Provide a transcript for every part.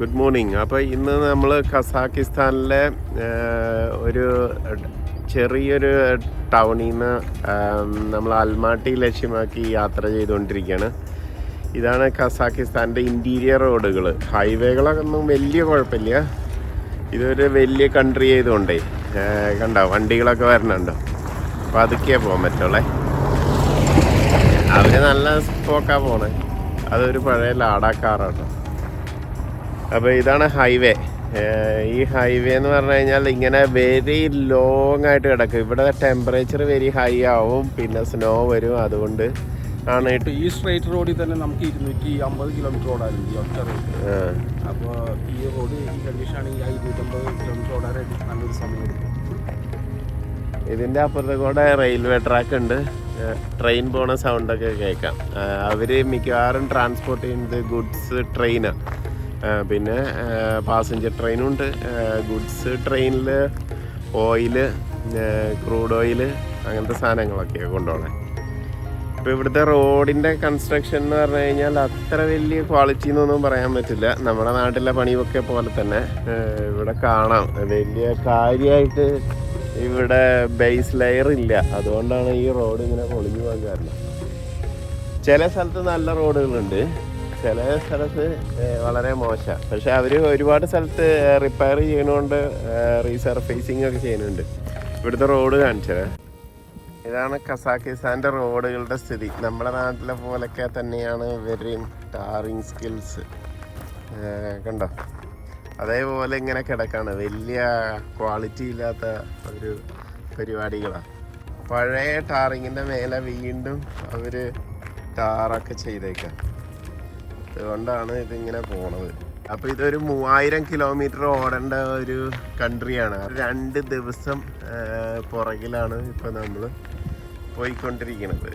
Good morning അപ്പോൾ ഇന്ന് നമ്മൾ കസാക്കിസ്ഥാനിലെ ഒരു ചെറിയൊരു ടൗണിൽ നിന്ന് നമ്മൾ അൽമാട്ടി ലക്ഷ്യമാക്കി യാത്ര ചെയ്തുകൊണ്ടിരിക്കുകയാണ് ഇതാണ് കസാക്കിസ്ഥാന്റെ ഇന്റീരിയർ റോഡുകൾ ഹൈവേകളൊന്നും വലിയ കുഴപ്പമില്ല. ഇതൊരു വലിയ കൺട്രി ആയതുകൊണ്ടേ കണ്ടോ വണ്ടികളൊക്കെ വരണുണ്ടോ? അപ്പോൾ അതൊക്കെയേ പോകാൻ പറ്റുള്ളേ. അവർ നല്ല പോക്കാ പോണേ. അതൊരു പഴയ ലാഡാ കാറാട്ടോ. അപ്പോൾ ഇതാണ് ഹൈവേ. ഈ ഹൈവേ എന്ന് പറഞ്ഞു കഴിഞ്ഞാൽ ഇങ്ങനെ വെരി ലോങ് ആയിട്ട് കിടക്കും. ഇവിടെ ടെമ്പറേച്ചർ വെരി ഹൈ ആവും പിന്നെ സ്നോ വരും. അതുകൊണ്ട് ആണ് ഈ സ്ട്രേറ്റ് റോഡിൽ തന്നെ നമുക്ക് ഇരുന്നൂറ്റി അമ്പത് കിലോമീറ്റർ ഓടാറുണ്ട് ഈ ഒറ്റ റോഡ് അപ്പോൾ ഈ റോഡ് ഈ കണ്ടീഷൻ ആണെങ്കിൽ ഇരുന്നൂറ്റമ്പത് കിലോമീറ്റർ ഓടാനായിട്ട് നല്ലൊരു സമയം എടുക്കും. ഇതിന്റെ അപ്പുറത്തെ കൂടെ റെയിൽവേ ട്രാക്ക് ഉണ്ട്. ട്രെയിൻ പോണ സൗണ്ടൊക്കെ കേൾക്കാം. അവർ മിക്കവാറും ട്രാൻസ്പോർട്ട് ചെയ്യുന്നത് ഗുഡ്സ് ട്രെയിനാണ് പിന്നെ പാസഞ്ചർ ട്രെയിനും ഉണ്ട്. ഗുഡ്സ് ട്രെയിനിൽ ഓയിൽ ക്രൂഡ് ഓയിൽ അങ്ങനത്തെ സാധനങ്ങളൊക്കെ കൊണ്ടുപോകണേ ഇപ്പോൾ ഇവിടുത്തെ റോഡിന്റെ കൺസ്ട്രക്ഷൻ എന്ന് പറഞ്ഞു കഴിഞ്ഞാൽ അത്ര വലിയ ക്വാളിറ്റി എന്നൊന്നും പറയാൻ പറ്റില്ല. നമ്മുടെ നാട്ടിലെ പണിയൊക്കെ പോലെ തന്നെ ഇവിടെ കാണാം. വലിയ കാര്യമായിട്ട് ഇവിടെ ബേസ് ലെയർ ഇല്ല. അതുകൊണ്ടാണ് ഈ റോഡ് ഇങ്ങനെ പൊളിഞ്ഞു പോകാൻ കാരണം. ചില സ്ഥലത്ത് നല്ല റോഡുകളുണ്ട് ചില സ്ഥലത്ത് വളരെ മോശമാണ് പക്ഷെ അവർ ഒരുപാട് സ്ഥലത്ത് റിപ്പയർ ചെയ്യണോണ്ട് റീസർഫേസിംഗ് ഒക്കെ ചെയ്യുന്നുണ്ട്. ഇവിടുത്തെ റോഡ് കാണിച്ചത് ഇതാണ് കസാക്കിസ്ഥാന്റെ റോഡുകളുടെ സ്ഥിതി. നമ്മുടെ നാട്ടിലെ പോലൊക്കെ തന്നെയാണ് ഇവരുടെയും ടാറിങ് സ്കിൽസ് കണ്ടോ? അതേപോലെ ഇങ്ങനെ കിടക്കാണ്. വലിയ ക്വാളിറ്റി ഇല്ലാത്ത ഒരു പരിപാടികളാണ് പഴയ ടാറിങ്ങിന്റെ മേലെ വീണ്ടും അവർ ടാറൊക്കെ ചെയ്തേക്കാം. അതുകൊണ്ടാണ് ഇതിങ്ങനെ പോണത്. അപ്പോൾ ഇതൊരു മൂവായിരം കിലോമീറ്റർ ഓടേണ്ട ഒരു കൺട്രിയാണ്. രണ്ട് ദിവസം പുറകിലാണ് ഇപ്പോൾ നമ്മൾ പോയിക്കൊണ്ടിരിക്കുന്നത്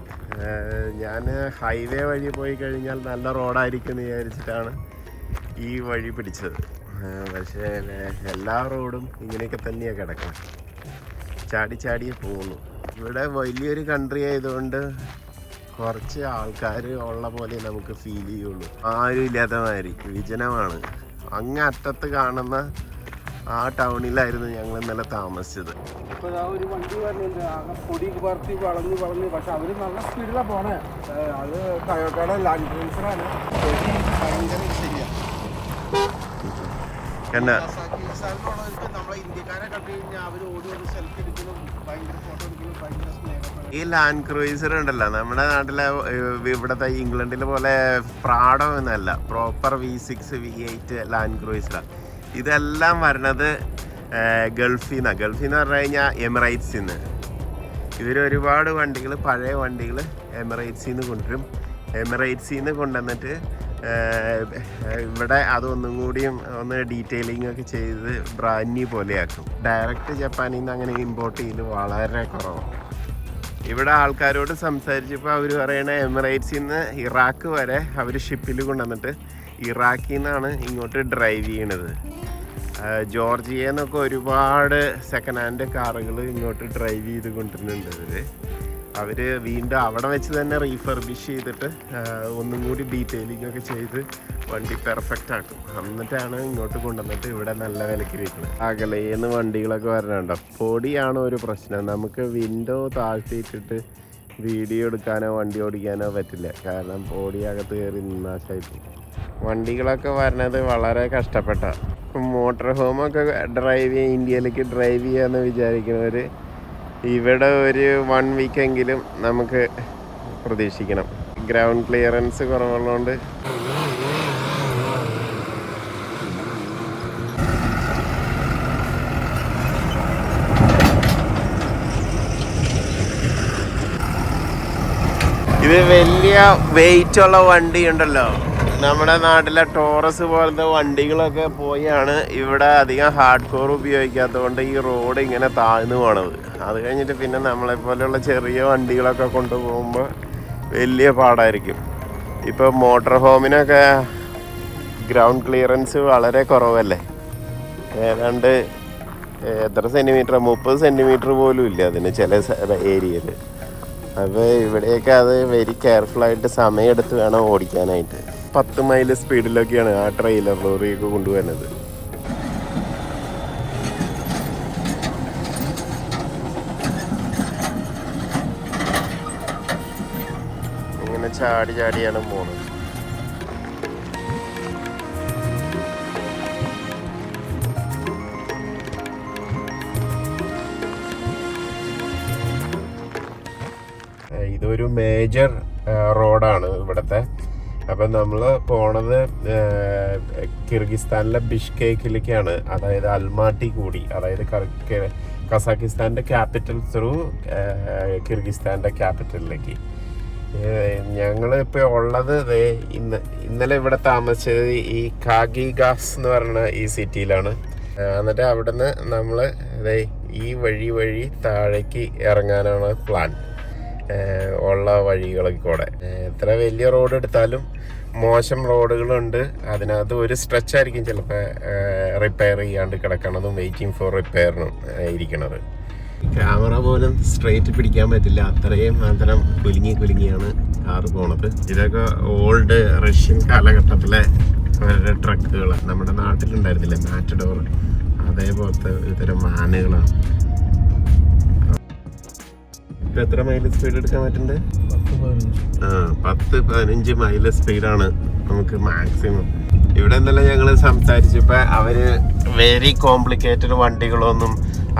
ഞാൻ ഹൈവേ വഴി പോയി കഴിഞ്ഞാൽ നല്ല റോഡായിരിക്കും എന്ന് വിചാരിച്ചിട്ടാണ് ഈ വഴി പിടിച്ചത്. പക്ഷേ എല്ലാ റോഡും ഇങ്ങനെയൊക്കെ തന്നെയാണ് കിടക്കുന്നത് ചാടി ചാടിയേ പോകുന്നു ഇവിടെ വലിയൊരു കൺട്രി ആയതുകൊണ്ട് കുറച്ച് ആൾക്കാർ ഉള്ള പോലെ നമുക്ക് ഫീൽ ചെയ്യുള്ളൂ. ആരും ഇല്ലാത്ത മാതിരി വിജനമാണ്. അങ്ങ് അറ്റത്ത് കാണുന്ന ആ ടൗണിലായിരുന്നു ഞങ്ങൾ ഇന്നലെ താമസിച്ചത്. ഇപ്പോൾ ഒരു വണ്ടി വരുന്നുണ്ട് ആകെ പൊടി പറത്തി വളഞ്ഞ് വളഞ്ഞ്. പക്ഷെ അവർ നല്ല സ്പീഡിലാണ് പോണേ. അത് ടയോട്ടയുടെ ലാൻഡ് ക്രൂസറാണ് ഭയങ്കര ശരിയാണ് നമ്മളെ ഇന്ത്യക്കാരെ കണ്ടു കഴിഞ്ഞാൽ അവർ ഓടി ഒരു സെൽഫി എടുക്കുന്നു. ഭയങ്കര ഫോട്ടോ ഈ ലാൻഡ് ക്രൂയിസർ ഉണ്ടല്ലോ. നമ്മുടെ നാട്ടിലെ ഇവിടുത്തെ ഇംഗ്ലണ്ടിൽ പോലെ പ്രാഡോ എന്നല്ല proper V six V eight land ക്രൂയിസറാണ് ഇതെല്ലാം വരണത് ഗൾഫിൽ നിന്നാണ് ഗൾഫിൽ നിന്ന് പറഞ്ഞു കഴിഞ്ഞാൽ എമിറേറ്റ്സിൽ നിന്ന് ഇവർ ഒരുപാട് വണ്ടികൾ പഴയ വണ്ടികൾ എമിറേറ്റ്സിൽ നിന്ന് കൊണ്ടുവരും. എമിറേറ്റ്സിൽ നിന്ന് കൊണ്ടുവന്നിട്ട് ഇവിടെ അതൊന്നും കൂടിയും ഒന്ന് ഡീറ്റെയിലിംഗ് ഒക്കെ ചെയ്ത് ബ്രാൻഡ്ന്യൂ പോലെയാക്കും. ഡയറക്റ്റ് ജപ്പാനിൽ നിന്ന് അങ്ങനെ ഇമ്പോർട്ട് ചെയ്യൽ വളരെ കുറവാണ് ഇവിടെ ആൾക്കാരോട് സംസാരിച്ചപ്പോൾ അവർ പറയണ എമിറേറ്റ്സിൽ നിന്ന് ഇറാഖ് വരെ അവർ ഷിപ്പിൽ കൊണ്ടുവന്നിട്ട് ഇറാഖിൽ നിന്നാണ് ഇങ്ങോട്ട് ഡ്രൈവ് ചെയ്യണത്. ജോർജിയ എന്നൊക്കെ ഒരുപാട് സെക്കൻഡ് ഹാൻഡ് കാറുകൾ ഇങ്ങോട്ട് ഡ്രൈവ് ചെയ്ത് കൊണ്ടുവരുന്നുണ്ട് ഇവർ അവർ വീണ്ടും അവിടെ വെച്ച് തന്നെ റീഫർബിഷ് ചെയ്തിട്ട് ഒന്നും കൂടി ഡീറ്റെയിലിംഗ് ഒക്കെ ചെയ്ത് വണ്ടി പെർഫെക്റ്റ് ആക്കും. എന്നിട്ടാണ് ഇങ്ങോട്ട് കൊണ്ടുവന്നിട്ട് ഇവിടെ നല്ല വിലക്ക് വിൽക്കുന്നത് അകലേന്ന് വണ്ടികളൊക്കെ വരണുണ്ടോ? പൊടിയാണ് ഒരു പ്രശ്നം. നമുക്ക് വിൻഡോ താഴ്ത്തിയിട്ടിട്ട് വീഡിയോ എടുക്കാനോ വണ്ടി ഓടിക്കാനോ പറ്റില്ല. കാരണം പൊടി അകത്ത് കയറി നാശമായിട്ട് വണ്ടികളൊക്കെ വരണത് വളരെ കഷ്ടപ്പെട്ട. മോട്ടോർ ഹോമൊക്കെ ഡ്രൈവ് ചെയ്യാൻ ഇന്ത്യയിലേക്ക് ഡ്രൈവ് ചെയ്യാന്ന് വിചാരിക്കുന്നവർ ഇവിടെ ഒരു വൺ വീക്കെങ്കിലും നമുക്ക് പ്രതീക്ഷിക്കണം. ഗ്രൗണ്ട് ക്ലിയറൻസ് കുറവുള്ളതുകൊണ്ട്. ഇത് വലിയ വെയിറ്റ് ഉള്ള വണ്ടി ഉണ്ടല്ലോ നമ്മുടെ നാട്ടിലെ ടോറസ് പോലത്തെ വണ്ടികളൊക്കെ പോയാണ് ഇവിടെ അധികം ഹാർഡ് കോർ ഉപയോഗിക്കാത്തതുകൊണ്ട് ഈ റോഡ് ഇങ്ങനെ താഴ്ന്നു പോണത്. അത് കഴിഞ്ഞിട്ട് പിന്നെ നമ്മളെ പോലെയുള്ള ചെറിയ വണ്ടികളൊക്കെ കൊണ്ടുപോകുമ്പോൾ വലിയ പാടായിരിക്കും. ഇപ്പോൾ മോട്ടോർ ഹോമിനൊക്കെ ഗ്രൗണ്ട് ക്ലിയറൻസ് വളരെ കുറവല്ലേ? ഏതാണ്ട് എത്ര സെന്റിമീറ്റർ മുപ്പത് സെന്റിമീറ്റർ പോലും ഇല്ല അതിന് ചില ഏരിയയിൽ അപ്പോൾ ഇവിടെയൊക്കെ അത് വെരി കെയർഫുള്ളായിട്ട് സമയമെടുത്ത് വേണം ഓടിക്കാനായിട്ട്. പത്ത് മൈൽ സ്പീഡിലൊക്കെയാണ് ആ ട്രെയിലർ ലോറിയൊക്കെ കൊണ്ടുവരുന്നത് ഇങ്ങനെ ചാടി ചാടിയാണ് പോണത്. ഇതൊരു മേജർ റോഡാണ് ഇവിടുത്തെ. അപ്പം നമ്മൾ പോണത് കിർഗിസ്ഥാനിലെ ബിഷ്കേക്കിലേക്കാണ്. അതായത് അൽമാട്ടി കൂടി അതായത് കസാഖിസ്ഥാന്റെ ക്യാപിറ്റൽ ത്രൂ കിർഗിസ്ഥാന്റെ ക്യാപിറ്റലിലേക്ക് ഞങ്ങൾ ഇപ്പോൾ ഉള്ളത് ഇന്ന് ഇന്നലെ ഇവിടെ താമസിച്ചത് ഈ കാഗി ഗാസ് എന്ന് പറയുന്ന ഈ സിറ്റിയിലാണ്. എന്നിട്ട് അവിടുന്ന് നമ്മൾ ദേ ഈ വഴി വഴി താഴേക്ക് ഇറങ്ങാനാണ് പ്ലാൻ ഉള്ള വഴികളൊക്കെ കൂടെ. എത്ര വലിയ റോഡ് എടുത്താലും മോശം റോഡുകളുണ്ട് അതിനകത്ത് ഒരു സ്ട്രെച്ച് ആയിരിക്കും ചിലപ്പോൾ റിപ്പയർ ചെയ്യാണ്ട് കിടക്കണതും വെയിറ്റിംഗ് ഫോർ റിപ്പയറിനും ഇരിക്കണത്. ക്യാമറ പോലും സ്ട്രെയിറ്റ് പിടിക്കാൻ പറ്റില്ല. അത്രയും മാത്രം കുലുങ്ങി കുലുങ്ങിയാണ് കാർ പോണത്. ഇതൊക്കെ ഓൾഡ് റഷ്യൻ കാലഘട്ടത്തിലെ അവരുടെ ട്രക്കുകൾ നമ്മുടെ നാട്ടിലുണ്ടായിരുന്നില്ലേ? മാറ്റഡോർ അതേപോലത്തെ ഇത്തരം മാനുകളാണ്. ഇപ്പൊ എത്ര മൈൽ സ്പീഡ് എടുക്കാൻ പറ്റുന്നുണ്ട് ആ പത്ത് പതിനഞ്ച് മൈൽ സ്പീഡാണ് നമുക്ക് മാക്സിമം ഇവിടെ എന്തെല്ലാം ഞങ്ങൾ സംസാരിച്ചപ്പോൾ അവർ വെരി കോംപ്ലിക്കേറ്റഡ് വണ്ടികളൊന്നും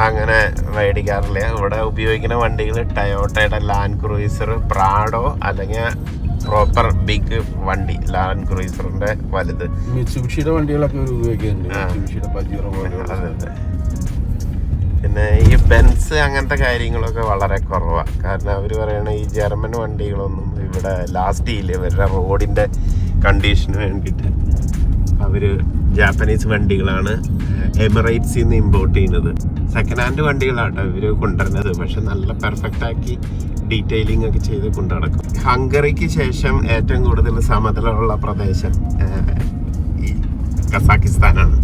അങ്ങനെ മേടിക്കാറില്ല. ഇവിടെ ഉപയോഗിക്കുന്ന വണ്ടികൾ ടയോട്ടയുടെ ലാൻഡ് ക്രൂയിസർ പ്രാഡോ അല്ലെങ്കിൽ പ്രോപ്പർ ബിഗ് വണ്ടി ലാൻഡ് ക്രൂയിസറിന്റെ വലുത്. മിത്സുബിഷിയുടെ വണ്ടികളൊക്കെ ഉപയോഗിക്കുന്നുണ്ട്. അതെ അതെ. പിന്നെ ഈ ബെൻസ് അങ്ങനത്തെ കാര്യങ്ങളൊക്കെ വളരെ കുറവാണ് കാരണം അവർ പറയണ ഈ ജർമ്മൻ വണ്ടികളൊന്നും ഇവിടെ ലാസ്റ്റ് ചെയ്യില്ല ഇവരുടെ റോഡിന്റെ കണ്ടീഷന് വേണ്ടിയിട്ട് അവർ ജാപ്പനീസ് വണ്ടികളാണ് എമിറേറ്റ്സിൽ നിന്ന് ഇമ്പോർട്ട് ചെയ്യുന്നത്. സെക്കൻഡ് ഹാൻഡ് വണ്ടികളാണ് ഇവർ കൊണ്ടുവരുന്നത്. പക്ഷെ നല്ല പെർഫെക്റ്റ് ആക്കി ഡീറ്റെയിലിംഗ് ഒക്കെ ചെയ്ത് കൊണ്ടുനടക്കും. ഹംഗറിക്ക് ശേഷം ഏറ്റവും കൂടുതൽ സമതലമുള്ള പ്രദേശം ഈ കസാക്കിസ്ഥാനാണ്.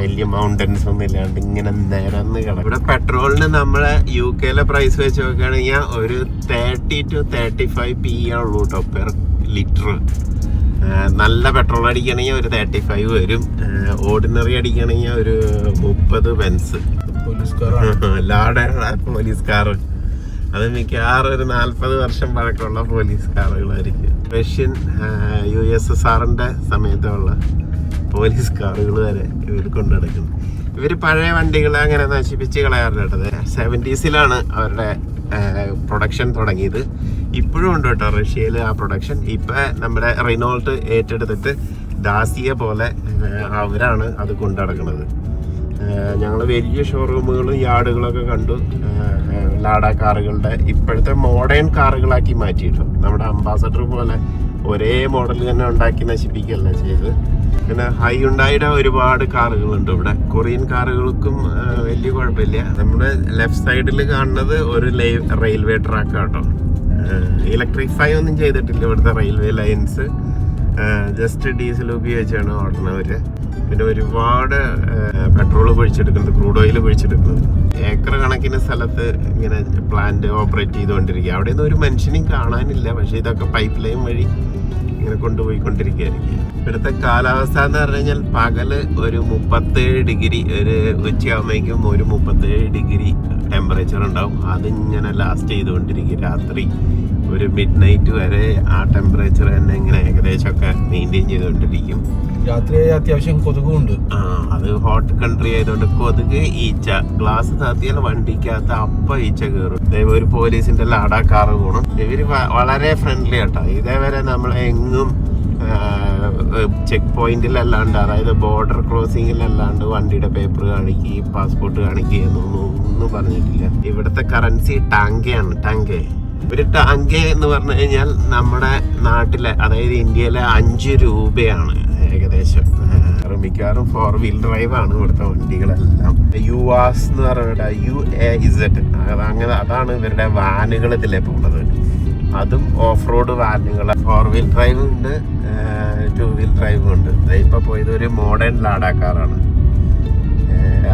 വലിയ മൗണ്ടൻസ് ഒന്നും ഇല്ലാണ്ട് ഇങ്ങനെ നിരന്ന് കിടക്കും. ഇവിടെ പെട്രോളിന് നമ്മളെ യു കെയിലെ പ്രൈസ് വെച്ച് നോക്കുകയാണെങ്കിൽ ഒരു thirty two thirty five p ഉള്ളൂ കേട്ടോ പെർ ലിറ്റർ നല്ല പെട്രോൾ അടിക്കണമെങ്കിൽ ഒരു തേർട്ടി ഫൈവ് വരും ഓർഡിനറി അടിക്കണമെങ്കിൽ ഒരു മുപ്പത് പെൻസ് ലാഡാണ് പോലീസ് കാർ അത് മിക്കവാറും ഒരു നാൽപ്പത് വർഷം പഴക്കമുള്ള പോലീസ് കാറുകളായിരിക്കും റഷ്യൻ യു എസ് എസ് ആറിന്റെ സമയത്തുള്ള പോലീസ് കാറുകൾ വരെ ഇവർ കൊണ്ടു നടക്കുന്നു. ഇവർ പഴയ വണ്ടികൾ അങ്ങനെ നശിപ്പിച്ച് കളയാറുള്ളത് സെവന്റീസിലാണ് അവരുടെ പ്രൊഡക്ഷൻ തുടങ്ങിയത്. ഇപ്പോഴും ഉണ്ട് കേട്ടോ റഷ്യയിൽ ആ പ്രൊഡക്ഷൻ ഇപ്പം നമ്മുടെ റിനോൾട്ട് ഏറ്റെടുത്തിട്ട് ദാസിയെ പോലെ അവരാണ് അത് കൊണ്ടു നടക്കുന്നത് ഞങ്ങൾ വലിയ ഷോറൂമുകളും യാർഡുകളൊക്കെ കണ്ടു. ലാഡ കാറുകളുടെ ഇപ്പോഴത്തെ മോഡേൺ കാറുകളാക്കി മാറ്റിയിട്ടു. നമ്മുടെ അംബാസഡർ പോലെ ഒരേ മോഡൽ തന്നെ ഉണ്ടാക്കി നശിപ്പിക്കുകയല്ല ചെയ്ത്. പിന്നെ ഹൈ ഉണ്ടായുടെ ഒരുപാട് കാറുകളുണ്ട് ഇവിടെ. കൊറിയൻ കാറുകൾക്കും വലിയ കുഴപ്പമില്ല. നമ്മുടെ ലെഫ്റ്റ് സൈഡിൽ കാണുന്നത് ഒരു റെയിൽവേ ട്രാക്ക് കേട്ടോ ഇലക്ട്രിഫൈ ഒന്നും ചെയ്തിട്ടില്ല ഇവിടുത്തെ റെയിൽവേ ലൈൻസ് ജസ്റ്റ് ഡീസൽ ഉപയോഗിച്ചാണ് ഓടണവർ പിന്നെ ഒരുപാട് പെട്രോൾ പൊഴിച്ചെടുക്കുന്നത് ക്രൂഡ് ഓയിൽ പൊഴിച്ചെടുക്കുന്നത് ഏക്കർ കണക്കിന് സ്ഥലത്ത് ഇങ്ങനെ പ്ലാന്റ് ഓപ്പറേറ്റ് ചെയ്തുകൊണ്ടിരിക്കുക. അവിടെ ഒന്നും ഒരു മനുഷ്യനെയും കാണാനില്ല. പക്ഷേ ഇതൊക്കെ പൈപ്പ് ലൈൻ വഴി ഇങ്ങനെ കൊണ്ടുപോയിക്കൊണ്ടിരിക്കുകയായിരിക്കും. ഇവിടുത്തെ കാലാവസ്ഥ എന്ന് പറഞ്ഞു കഴിഞ്ഞാൽ പകൽ ഒരു മുപ്പത്തേഴ് ഡിഗ്രി ഒരു ഉച്ചയാകുമ്പോഴേക്കും ഒരു മുപ്പത്തേഴ് ഡിഗ്രി ടെമ്പറേച്ചർ ഉണ്ടാവും. അതിങ്ങനെ ലാസ്റ്റ് ചെയ്തുകൊണ്ടിരിക്കും രാത്രി. ഒരു മിഡ് നൈറ്റ് വരെ ആ ടെമ്പറേച്ചർ തന്നെ ഇങ്ങനെ ഏകദേശമൊക്കെ മെയിന്റെയിൻ ചെയ്തുകൊണ്ടിരിക്കും. രാത്രി അത്യാവശ്യം കൊതുകുണ്ട് ആ അത് ഹോട്ട് കൺട്രി ആയതുകൊണ്ട് കൊതുക് ഈച്ച ഗ്ലാസ് താത്തിയാൽ വണ്ടിക്കകത്ത് അപ്പ ഈച്ച കയറും ഇതേപോലെ ഒരു പോലീസിന്റെ ലാടാ കാറ് പോകണം ഇവർ വളരെ ഫ്രണ്ട്ലി ആട്ടോ. ഇതേവരെ നമ്മൾ എങ്ങും ചെക്ക് പോയിന്റിലല്ലാണ്ട് അതായത് ബോർഡർ ക്രോസിംഗിലല്ലാണ്ട് വണ്ടിയുടെ പേപ്പർ കാണിക്കുക പാസ്പോർട്ട് കാണിക്കുക എന്നൊന്നും ഒന്നും പറഞ്ഞിട്ടില്ല. ഇവിടുത്തെ കറൻസി ടാങ്കയാണ് ടാങ്കേ ഒരു ടാങ്കെ എന്ന് പറഞ്ഞു കഴിഞ്ഞാൽ നമ്മുടെ നാട്ടിലെ അതായത് ഇന്ത്യയിലെ അഞ്ച് രൂപയാണ് ഏകദേശം. മിക്കവാറും ഫോർ വീൽ ഡ്രൈവ് ആണ് ഇവിടുത്തെ വണ്ടികളെല്ലാം. യു ആസ് എന്ന് പറയുന്നത് യു എ ഇസഡ് അങ്ങനെ അതാണ് ഇവരുടെ വാനുകൾ ഇതിലെ പോകുന്നത്. അതും ഓഫ് റോഡ് വാനുകൾ ഫോർ വീൽ ഡ്രൈവ് ഉണ്ട് ടു വീൽ ഡ്രൈവ് ഉണ്ട്. ഇപ്പോൾ ഇപ്പൊ പോയത് ഒരു മോഡേൺ ലാഡാക്കാറാണ്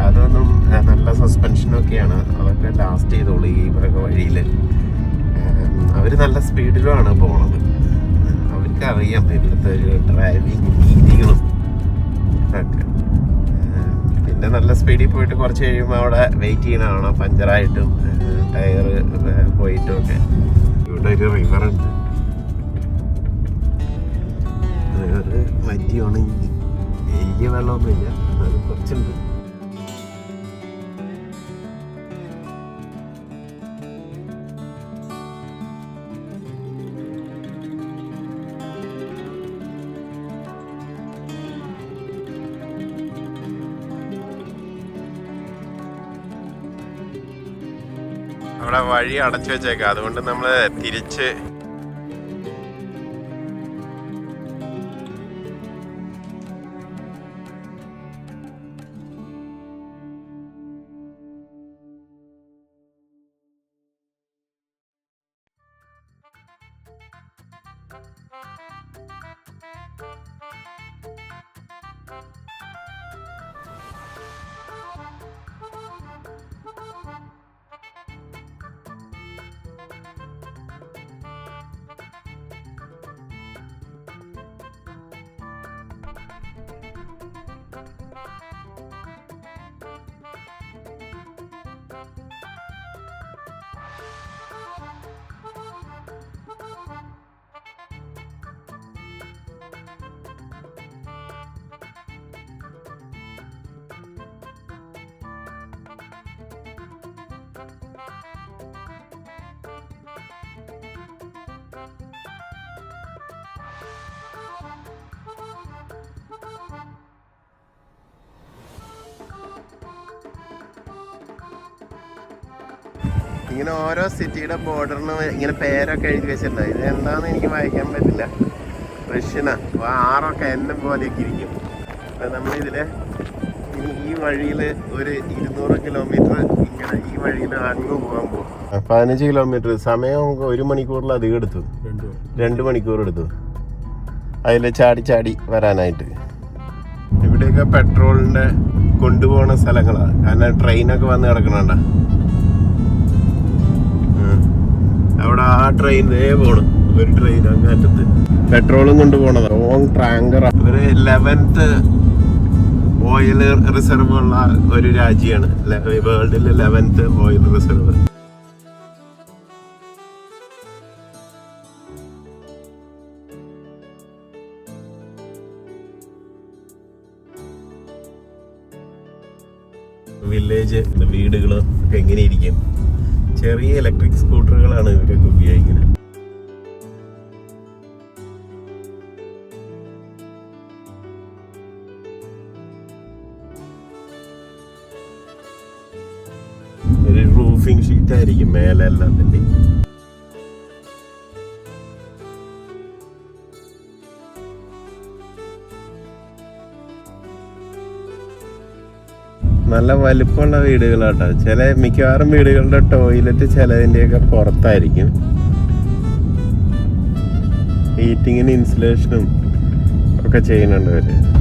അതൊന്നും നല്ല സസ്പെൻഷനൊക്കെയാണ് അതൊക്കെ ലാസ്റ്റ് ചെയ്തോളൂ ഈ വഴിയിൽ അവർ നല്ല സ്പീഡിലുമാണ് പോണത്. അവർക്ക് അറിയാം ഇവിടുത്തെ ഒരു ഡ്രൈവിംഗ് രീതികളും ഒക്കെ പിന്നെ നല്ല സ്പീഡിൽ പോയിട്ട് കുറച്ച് കഴിയുമ്പോൾ അവിടെ വെയിറ്റ് ചെയ്യണമാണ് പഞ്ചറായിട്ടും ടയർ പോയിട്ടും ഒക്കെ ഇവിടെ ഒരു ഉണ്ട്. റിവർ ഉണങ്ങി. വലിയ വെള്ളമൊന്നുമില്ല. അത് കുറച്ചുണ്ട്. വഴി അടച്ചു വെച്ചേക്കാം. അതുകൊണ്ട് നമ്മൾ തിരിച്ച് ഇങ്ങനെ ഓരോ സിറ്റിയുടെ ബോർഡറിന് ഇങ്ങനെ പേരൊക്കെ എഴുതി വെച്ചിട്ടുണ്ട്. ഇത് എന്താണെന്ന് എനിക്ക് വായിക്കാൻ പറ്റില്ല. റഷ്യന ആറൊക്കെ എന്നെ പോലെയൊക്കെ ഇരിക്കും. അപ്പം നമ്മളിതിൽ ഈ വഴിയിൽ ഒരു ഇരുന്നൂറ് കിലോമീറ്റർ ഇങ്ങനെ ഈ വഴിയിൽ അങ്ങ് പോകാൻ പോകും. പതിനഞ്ച് കിലോമീറ്റർ സമയം ഒരു മണിക്കൂറിൽ അധികം എടുത്തു. രണ്ട് മണിക്കൂർ എടുത്തു. അതിൽ ചാടി ചാടി വരാനായിട്ട്. ഇവിടെയൊക്കെ പെട്രോളിന്റെ കൊണ്ടുപോകുന്ന സ്ഥലങ്ങളാണ് കാരണം ട്രെയിനൊക്കെ വന്ന് കിടക്കണണ്ട അവിടെ ആ ട്രെയിൻ പോണു. ഒരു ട്രെയിൻ അങ്ങാറ്റത്ത്. പെട്രോളും കൊണ്ട് പോണത്. ലോങ് ടാങ്കർ ഒരു ലെവൻത്ത് ഓയിൽ റിസർവ് ഉള്ള ഒരു രാജ്യമാണ് വേൾഡിലെ ലെവൻത്ത് ഓയിൽ റിസർവ് വില്ലേജ് വീടുകൾ ഒക്കെ എങ്ങനെ ഇരിക്കും ചെറിയ ഇലക്ട്രിക് സ്കൂട്ടറുകളാണ് ഇവരൊക്കെ ഉപയോഗിക്കുന്നത്. ഒരു റൂഫിംഗ് ഷീറ്റ് ആയിരിക്കും മേലെ എല്ലാത്തിന്റെ നല്ല വലിപ്പമുള്ള വീടുകളാട്ടോ. ചില മിക്കവാറും വീടുകളുടെ ടോയ്ലറ്റ് ചിലതിന്റെയൊക്കെ പുറത്തായിരിക്കും. ഹീറ്റിങ്ങിന് ഇൻസുലേഷനും ഒക്കെ ചെയ്യുന്നുണ്ട് അവർ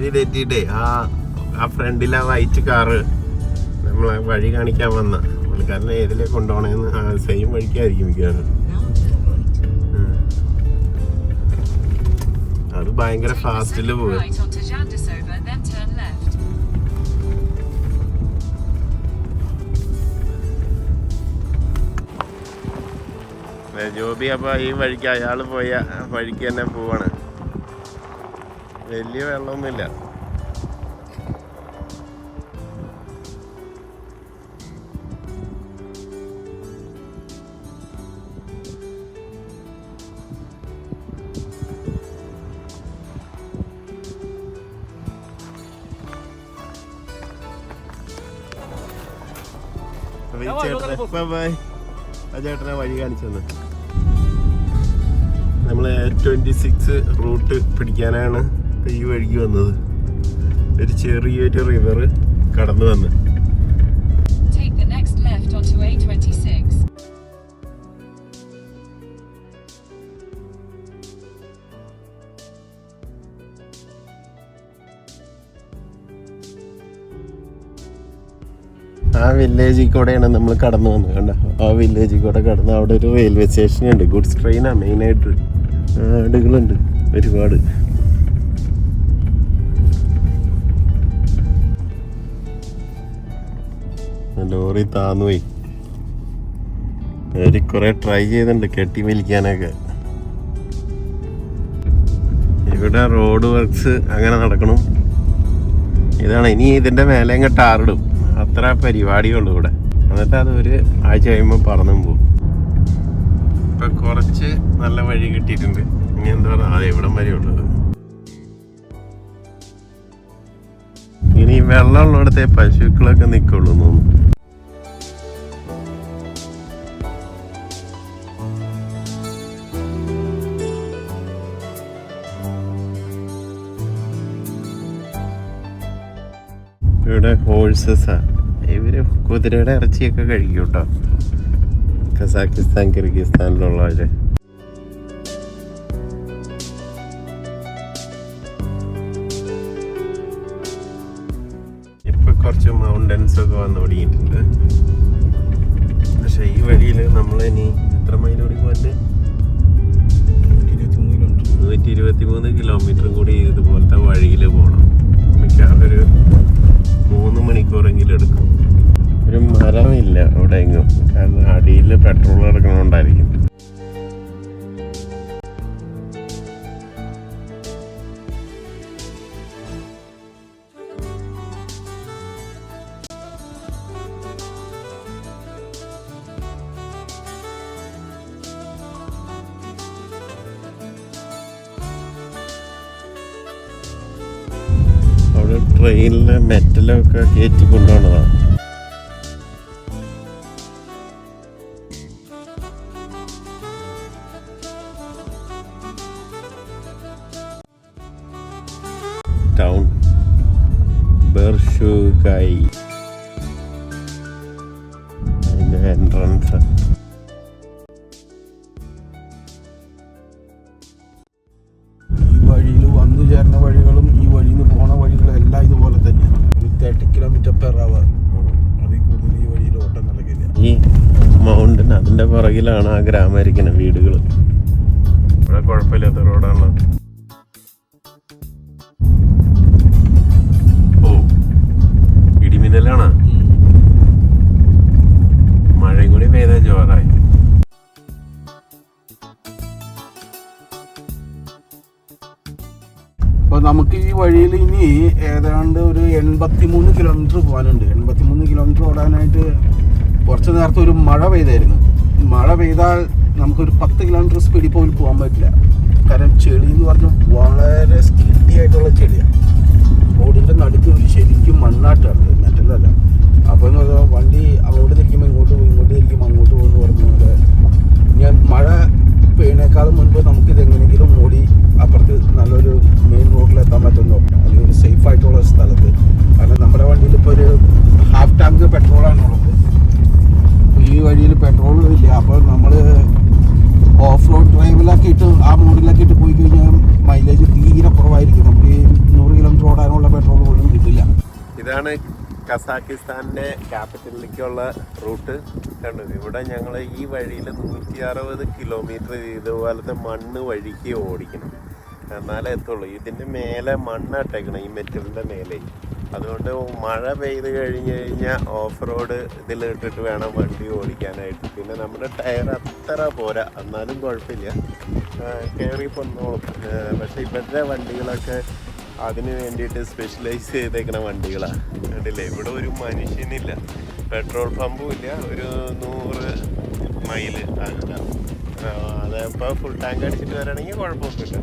വഴി തെറ്റിയിട്ടേ ആ ആ ഫ്രണ്ടിൽ ആ വൈറ്റ് കാറ് നമ്മളെ വഴി കാണിക്കാൻ വന്ന പുള്ളിക്കാരനെ ഏതിലെ കൊണ്ടുപോകണേന്ന് സെയിം വഴിക്കായിരിക്കും മിക്കവാറും. അത് ഭയങ്കര ഫാസ്റ്റിൽ പോകും. ജോബി അപ്പൊ ഈ വഴിക്ക് അയാൾ പോയ വഴിക്ക് തന്നെ പോവാണ് വലിയ വെള്ളമൊന്നുമില്ല. ചേട്ടനെ വഴി കാണിച്ചത് നമ്മൾ ട്വന്റി സിക്സ് റൂട്ട് പിടിക്കാനാണ്. ഇപ്പോൾ ഈ വഴിക്ക് വന്നത്. ഒരു ചെറിയൊരു റിവർ കടന്നു വന്ന്. ആ വില്ലേജിൽ കൂടെയാണ് നമ്മൾ കടന്നു വന്നത്. കണ്ടോ? ആ വില്ലേജിൽ കൂടെ കടന്ന് അവിടെ ഒരു റെയിൽവേ സ്റ്റേഷൻ ഉണ്ട്. ഗുഡ്സ് ട്രെയിനാണ് മെയിനായിട്ട് ആടുകളുണ്ട് ഒരുപാട്. ലോറി താന്നുപോയി. പേര് കുറെ ട്രൈ ചെയ്തിട്ടുണ്ട് കെട്ടി വലിക്കാനൊക്കെ ഇവിടെ റോഡ് വർക്ക്സ് അങ്ങനെ നടക്കണം. ഇതാണ് ഇനി ഇതിന്റെ മേലെ അങ്ങ് ടാറിടും അത്ര പരിപാടിയുള്ളൂ ഇവിടെ. എന്നിട്ട് അത് ഒരു ആഴ്ച കഴിയുമ്പോൾ പറന്നും പോകും ഇപ്പൊ കുറച്ച് നല്ല വഴി കിട്ടിയിട്ടുണ്ട്. ഇനി എന്താ പറയുക അത് എവിടം വരെ ഉള്ളത്. ഇനി വെള്ളമുള്ളിടത്തെ പശുക്കളൊക്കെ നിൽക്കുള്ളൂ തോന്നുന്നു. ഇവിടെ ഹോഴ്സസ് ഇവർ കുതിരയുടെ ഇറച്ചിയൊക്കെ കഴിക്കും കേട്ടോ. കസാക്കിസ്ഥാൻ കിർഗിസ്ഥാനിലുള്ളവര് ട്രെയിനിലെ മെറ്റലൊക്കെ കയറ്റി കൊണ്ടുപോകണതാണ് മൗണ്ടൻ അതിന്റെ പുറകിലാണ് ആ ഗ്രാമം ഇരിക്കുന്ന വീടുകൾ ഇവിടെ കുഴപ്പമില്ലാത്ത റോഡാണ് ഓ ഇടിമിന്നലാണ്. മഴയും കൂടി പെയ്ത ജോറായി. അപ്പോൾ നമുക്ക് ഈ വഴിയിൽ ഇനി ഏതാണ്ട് ഒരു എൺപത്തിമൂന്ന് കിലോമീറ്റർ പോകാനുണ്ട്. എൺപത്തിമൂന്ന് കിലോമീറ്റർ ഓടാനായിട്ട് കുറച്ച് നേരത്തെ ഒരു മഴ പെയ്തായിരുന്നു. മഴ പെയ്താൽ നമുക്കൊരു പത്ത് കിലോമീറ്റർ സ്പീഡിൽ പോലും പോകാൻ പറ്റില്ല. കാരണം ചെളി എന്ന് പറഞ്ഞാൽ വളരെ സ്കിൽഡി ആയിട്ടുള്ള ചെളിയാണ് റോഡിന്റെ നടുക്ക് ശരിക്കും മണ്ണാട്ടാണ്. മെറ്റലല്ല അപ്പോൾ എന്ന് പറഞ്ഞാൽ വണ്ടി അങ്ങോട്ട് തിരിക്കുമ്പോൾ ഇങ്ങോട്ട് പോകും ഇങ്ങോട്ട് തിരിക്കുമ്പോൾ അങ്ങോട്ട് പോകുമെന്ന് പറഞ്ഞാൽ ഞാൻ മഴ പെയ്യണേക്കാളും മുൻപ് നമുക്കിത് എങ്ങനെയെങ്കിലും ഓടി ഇതാണ് കസാക്കിസ്ഥാന്റെ ക്യാപിറ്റലിലേക്കുള്ള റൂട്ട്. കണ്ടത് ഇവിടെ ഞങ്ങൾ ഈ വഴിയിൽ നൂറ്റി അറുപത് കിലോമീറ്റർ ഇതുപോലത്തെ മണ്ണ് വഴിക്ക് ഓടിക്കണം. എന്നാലേ എത്തുള്ളൂ. ഇതിന്റെ മേലെ മണ്ണ് ഇട്ടേക്കണം ഈ മെറ്റലിന്റെ മേലെ. അതുകൊണ്ട് മഴ പെയ്ത് കഴിഞ്ഞ് കഴിഞ്ഞാൽ ഓഫ് റോഡ് ഇതിലിട്ടിട്ട് വേണം വണ്ടി ഓടിക്കാനായിട്ട്. പിന്നെ നമ്മുടെ ടയർ അത്ര പോരാ എന്നാലും കുഴപ്പമില്ല. കയറി പൊന്നോളും പക്ഷേ ഇപ്പോഴത്തെ വണ്ടികളൊക്കെ അതിന് വേണ്ടിയിട്ട് സ്പെഷ്യലൈസ് ചെയ്തേക്കുന്ന വണ്ടികളാണ് കണ്ടില്ലേ? ഇവിടെ ഒരു മനുഷ്യനില്ല. പെട്രോൾ പമ്പും ഇല്ല. ഒരു നൂറ് മൈൽ അതിപ്പോൾ ഫുൾ ടാങ്ക് അടിച്ചിട്ട് വരാണെങ്കിൽ കുഴപ്പമൊന്നുമില്ല.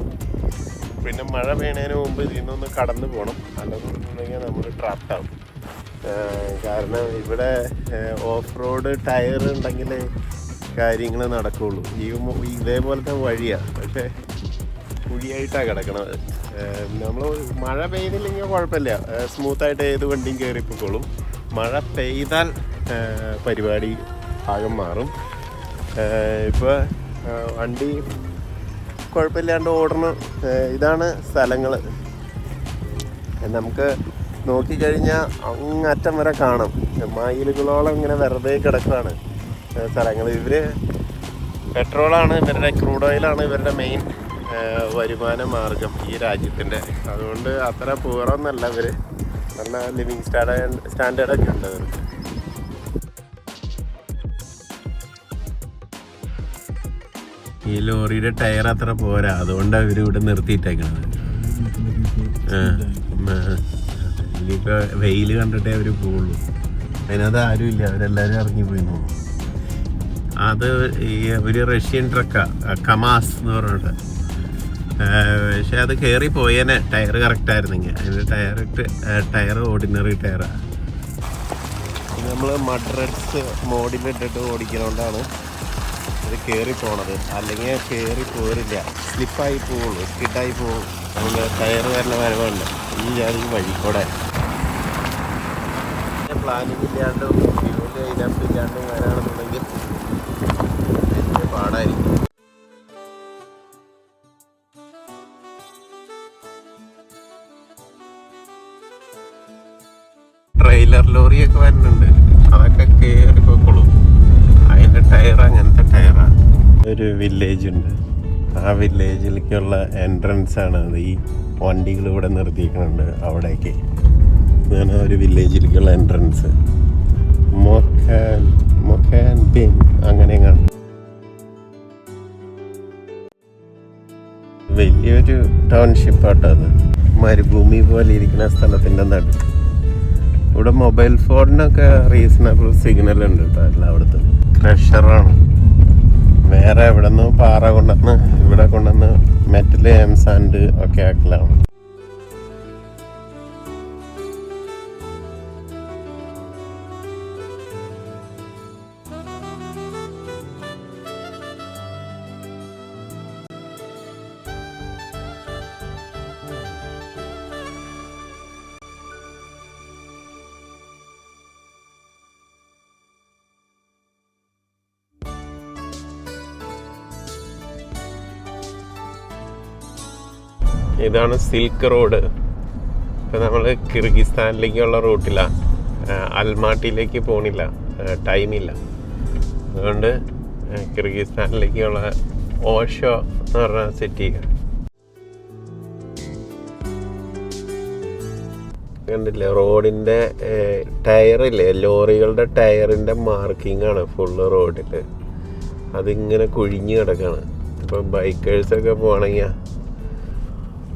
പിന്നെ മഴ പെയ്യണതിന് മുമ്പ് ഇതിൽ നിന്നൊന്ന് കടന്നു പോകണം അല്ലെന്നുണ്ടെങ്കിൽ നമ്മൾ ട്രാപ്റ്റാവും കാരണം ഇവിടെ ഓഫ് റോഡ് ടയർ ഉണ്ടെങ്കിൽ കാര്യങ്ങൾ നടക്കുകയുള്ളൂ ഈ ഇതേപോലത്തെ വഴിയാണ് പക്ഷേ കുഴിയായിട്ടാണ് കിടക്കണത്. നമ്മൾ മഴ പെയ്തില്ലെങ്കിൽ കുഴപ്പമില്ല. സ്മൂത്തായിട്ട് ഏത് വണ്ടിയും കയറിപ്പോളും മഴ പെയ്താൽ പരിപാടി ഭാഗം മാറും. ഇപ്പോൾ വണ്ടി കുഴപ്പമില്ലാണ്ട് ഓടണം. ഇതാണ് സ്ഥലങ്ങൾ നമുക്ക് നോക്കിക്കഴിഞ്ഞാൽ അങ്ങറ്റം വരെ കാണാം. മയിലുകളോളം ഇങ്ങനെ വെറുതെ കിടക്കുകയാണ് സ്ഥലങ്ങൾ ഇവർ പെട്രോളാണ് ഇവരുടെ ക്രൂഡ് ഓയിലാണ് ഇവരുടെ മെയിൻ വരുമാന മാർഗം ഈ രാജ്യത്തിന്റെ. അതുകൊണ്ട് അത്ര പൂർവന്നല്ല ഇവർ നല്ല ലിവിങ് സ്റ്റാൻഡേർഡ് സ്റ്റാൻഡേർഡൊക്കെ ഉണ്ട് അവർക്ക് ഈ ലോറിയുടെ ടയർ അത്ര പോരാ. അതുകൊണ്ട് ഇവർ ഇവിടെ നിർത്തിയിട്ടേക്കണത്. ഇനിയിപ്പോൾ വെയിൽ കണ്ടിട്ടേ അവർ പോവുള്ളൂ. അതിനകത്ത് ആരും ഇല്ല. അവരെല്ലാരും ഇറങ്ങിപ്പോയി അത് ഈ ഒരു റഷ്യൻ ട്രക്കാ. കമാസ് എന്ന് പറഞ്ഞിട്ട്. പക്ഷെ അത് കയറി പോയേനെ. ടയർ കറക്റ്റ് ആയിരുന്നെങ്കിൽ. അതിന്റെ ടയർ ടയർ ഓർഡിനറി ടയറാണ് നമ്മൾ മഡ്രഡ്സ് മോഡിലിട്ടിട്ട് ഓടിക്കുന്നതുകൊണ്ടാണ് ഇത് കയറി പോണത്. അല്ലെങ്കിൽ കയറി പോരില്ല. സ്ലിപ്പായി പോവുള്ളൂ സ്കിഡായി പോകും നമ്മൾ ടയർ വരുന്ന വരവുണ്ട്. ഈ ഞാൻ വഴി കൂടെ. പ്ലാനിങ് ഇല്ലാണ്ടും ഫ്യൂൽ ഇല്ലാണ്ടും വരാണെന്നുണ്ടെങ്കിൽ പാടായിരിക്കും. ഒരു വില്ലേജ് ഉണ്ട്. ആ വില്ലേജിലേക്കുള്ള എൻട്രൻസ് ആണ് ഈ വണ്ടികൾ ഇവിടെ നിർത്തിയിരിക്കുന്നുണ്ട് അവിടേക്ക്. ഇതാണ് ഒരു വില്ലേജിലേക്കുള്ള എൻട്രൻസ് മൊക്കാൻ മൊക്കാൻ പിൻ അങ്ങനെ എങ്ങാണ്ട്. വലിയൊരു ടൗൺഷിപ്പ് ആട്ടോ അത്. മരുഭൂമി പോലെ ഇരിക്കുന്ന സ്ഥലത്തിന്റെ നടുക്ക്. ഇവിടെ മൊബൈൽ ഫോണിനൊക്കെ റീസണബിൾ സിഗ്നൽ ഉണ്ട് കേട്ടോ എല്ലായിടത്തും. പ്രഷറാണ് വേറെ എവിടെ നിന്ന് പാറ കൊണ്ടുവന്ന് ഇവിടെ കൊണ്ടുവന്ന് മെറ്റൽ എം സാൻഡ് ഒക്കെ ആക്കലാണ്. ഇതാണ് സിൽക്ക് റോഡ്. ഇപ്പം നമ്മൾ കിർഗിസ്ഥാനിലേക്കുള്ള റൂട്ടിലാണ് അൽമാട്ടിയിലേക്ക് പോണില്ല. ടൈമില്ല. അതുകൊണ്ട് കിർഗിസ്ഥാനിലേക്കുള്ള ഓഷോ എന്ന് പറഞ്ഞ സിറ്റി കണ്ടില്ലേ റോഡിന്റെ ടയറില്ലേ ലോറികളുടെ ടയറിന്റെ മാർക്കിംഗ് ആണ് ഫുള്ള് റോഡിൽ അതിങ്ങനെ കുഴിഞ്ഞ് കിടക്കാണ്. ഇപ്പം ബൈക്കേഴ്സൊക്കെ പോകണമെങ്കിൽ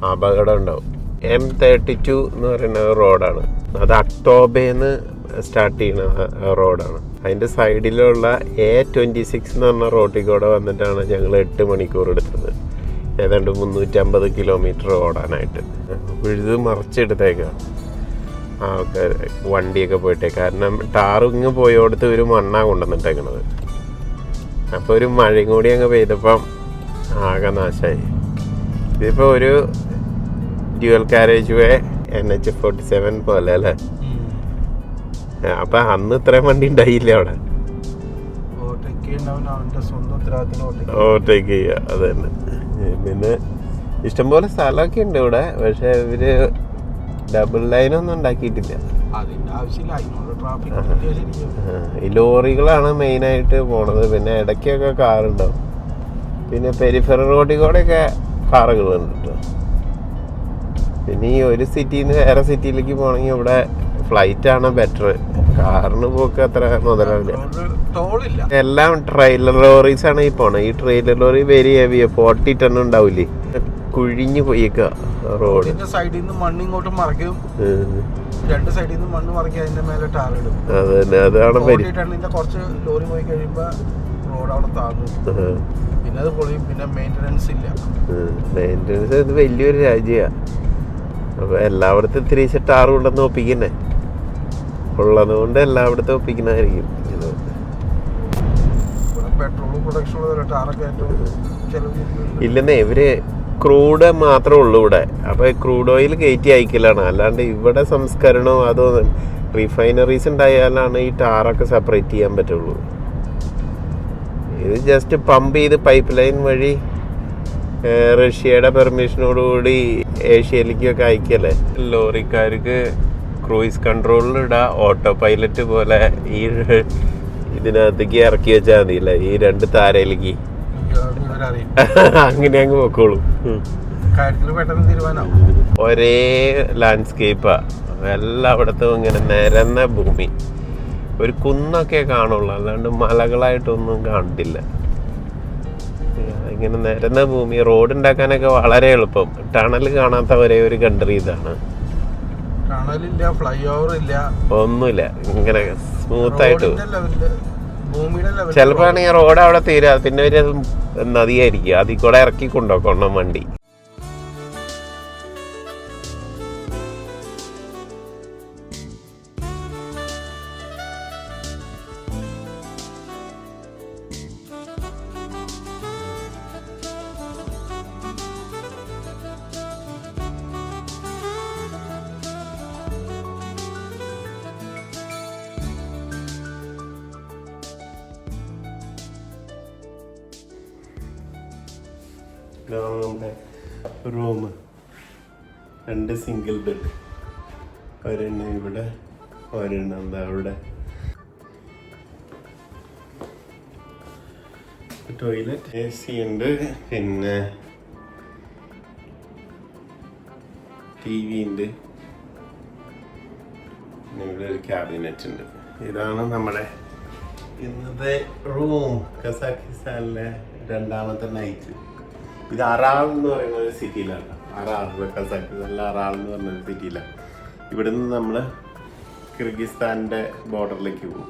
അപകടം ഉണ്ടാവും എം തേർട്ടി ടു എന്ന് പറയുന്ന റോഡാണ്. അത് അക്ടോബേന്ന് സ്റ്റാർട്ട് ചെയ്യുന്ന റോഡാണ്. അതിന്റെ സൈഡിലുള്ള എ ട്വന്റി സിക്സ് എന്ന് പറഞ്ഞ റോഡിൽ കൂടെ വന്നിട്ടാണ് ഞങ്ങൾ എട്ട് മണിക്കൂർ എടുത്തത്. ഏതാണ്ട് മുന്നൂറ്റമ്പത് കിലോമീറ്റർ ഓടാനായിട്ട്. ഉഴുത് മറിച്ചെടുത്തേക്കാണ് ആൾക്കാർ വണ്ടിയൊക്കെ പോയിട്ടേ. കാരണം ഇങ്ങ് പോയോടത്ത് ഒരു മണ്ണാണ് കൊണ്ടുവന്നിട്ടേക്കണത്. അപ്പോൾ ഒരു മഴയും കൂടി അങ്ങ് പെയ്തപ്പം ആകെ നാശമായി ഇതിപ്പോൾ ഒരു dual carriageway N H forty seven പോലെ അല്ലേ? അപ്പൊ അന്ന് ഇത്രയും വണ്ടി ഉണ്ടായില്ല അവിടെ? ഓവർടേക്ക് ചെയ്യുക അത് തന്നെ പിന്നെ ഇഷ്ടംപോലെ സ്ഥലമൊക്കെ ഉണ്ട് ഇവിടെ പക്ഷെ ഇവർ ഡബിൾ ലൈൻ ഒന്നും ഉണ്ടാക്കിയിട്ടില്ല. ഈ ലോറികളാണ് മെയിനായിട്ട് പോണത് പിന്നെ ഇടയ്ക്കൊക്കെ കാറുണ്ടാവും. പിന്നെ പെരിഫറൽ റോഡിൽ കൂടെയൊക്കെ കാറുകളുണ്ട് കേട്ടോ പിന്നെ ഈ ഒരു സിറ്റിയിൽ നിന്ന് വേറെ സിറ്റിയിലേക്ക് പോകണമെങ്കിൽ ഇവിടെ ഫ്ലൈറ്റ് ആണ് ബെറ്റർ കാറിന് പോക്ക് അത്ര മുതലാവില്ല. എല്ലാം ട്രെയിലർ ലോറീസ് ആണ് ഈ പോണത് ഈ trailer lorry very heavy forty ton ഉണ്ടാവില്ലേ കുഴിഞ്ഞു പോയിക്ക റോഡ് സൈഡിൽ നിന്ന് മണ്ണ് ഇങ്ങോട്ട് മറിക്കും. രണ്ട് സൈഡിൽ നിന്ന് മണ്ണ് മറിക്കി അതിന്റെ മേലെ ടാർ ഇടും. അതെ അതാണ് ടണ്ണിന്റെ കുറച്ച് ലോറി പോയി കഴിയുമ്പോ റോഡ് അവിടെ താങ്ങും. പിന്നെ അത് പൊളിയും പിന്നെ മെയിന്റനൻസ് ഇല്ല. മെയിന്റനൻസ് ഇത് വലിയൊരു രാജ്യമാണ് അപ്പോൾ എല്ലായിടത്തും ഇത്തിരി ടാർ ഉണ്ടെന്ന് ഒപ്പിക്കുന്നേ. ഉള്ളത് കൊണ്ട് എല്ലായിടത്തും ഒപ്പിക്കുന്നതായിരിക്കും. ഇത്. ഇല്ലെന്നേ ഇവർ ക്രൂഡ് മാത്രമേ ഉള്ളൂ ഇവിടെ. അപ്പോൾ ക്രൂഡ് ഓയിൽ കയറ്റി അയക്കലാണ്. അല്ലാണ്ട് ഇവിടെ സംസ്കരണോ അതോ റിഫൈനറീസ് ഉണ്ടായാലാണ് ഈ ടാറൊക്കെ സെപ്പറേറ്റ് ചെയ്യാൻ പറ്റുള്ളൂ. ഇത് ജസ്റ്റ് പമ്പ് ചെയ്ത് പൈപ്പ് ലൈൻ വഴി റഷ്യയുടെ പെർമിഷനോടുകൂടി ഏഷ്യയിലേക്കൊക്കെ അയക്കല്ലേ? ലോറിക്കാർക്ക് ക്രൂയിസ് കൺട്രോളിൽ ഇടാ ഓട്ടോ പൈലറ്റ് പോലെ ഈ ഇതിനകത്തേക്ക് ഇറക്കി വെച്ചാൽ മതിയില്ല ഈ രണ്ട് താരയിലേക്ക്? അങ്ങനെ അങ്ങ് പൊക്കോളൂ. ഒരേ ലാൻഡ്സ്കേപ്പാ എല്ലാം അവിടത്തും ഇങ്ങനെ നിരന്ന ഭൂമി. ഒരു കുന്നൊക്കെ കാണുള്ളൂ. അല്ലാണ്ട് മലകളായിട്ടൊന്നും കണ്ടില്ല. ഇങ്ങനെ നിരന്ന ഭൂമി റോഡ് ഉണ്ടാക്കാനൊക്കെ വളരെ എളുപ്പം. ടണൽ കാണാത്ത ഒരേ ഒരു കൺട്രി ഇതാണ്. ടണലില്ല ഫ്ലൈ ഓവർ ഇല്ല. ഒന്നുമില്ല. ഇങ്ങനെ സ്മൂത്ത് ആയിട്ട് ചിലപ്പോ ആണെങ്കിൽ റോഡ് അവിടെ തീരാ. പിന്നെ ഒരു നദിയായിരിക്കും. അതിൽ കൂടെ ഇറക്കി കൊണ്ടുപോക്കണം വണ്ടി. റൂം രണ്ട് സിംഗിൾ ബെഡ് ഒരെണ്ണം ഇവിടെ ഒരെണ്ണം എന്താ അവിടെ. ടോയ്ലറ്റ് എ സി ഉണ്ട്. പിന്നെ ടി വി ഉണ്ട്. പിന്നെ ഇവിടെ ഒരു ക്യാബിനറ്റ് ഉണ്ട്. ഇതാണ് നമ്മുടെ ഇന്നത്തെ റൂം കസാഖിസ്ഥാനിലെ രണ്ടാമത്തെ നൈറ്റ് ഇത് അറാൾ എന്ന് പറയുന്ന ഒരു സിറ്റിയിലാണ് അറാൾ നല്ല അറാൾ എന്ന് പറഞ്ഞ ഒരു സിറ്റിയിലാണ് ഇവിടുന്ന് നമ്മൾ കിർഗിസ്ഥാന്റെ ബോർഡറിലേക്ക് പോകും.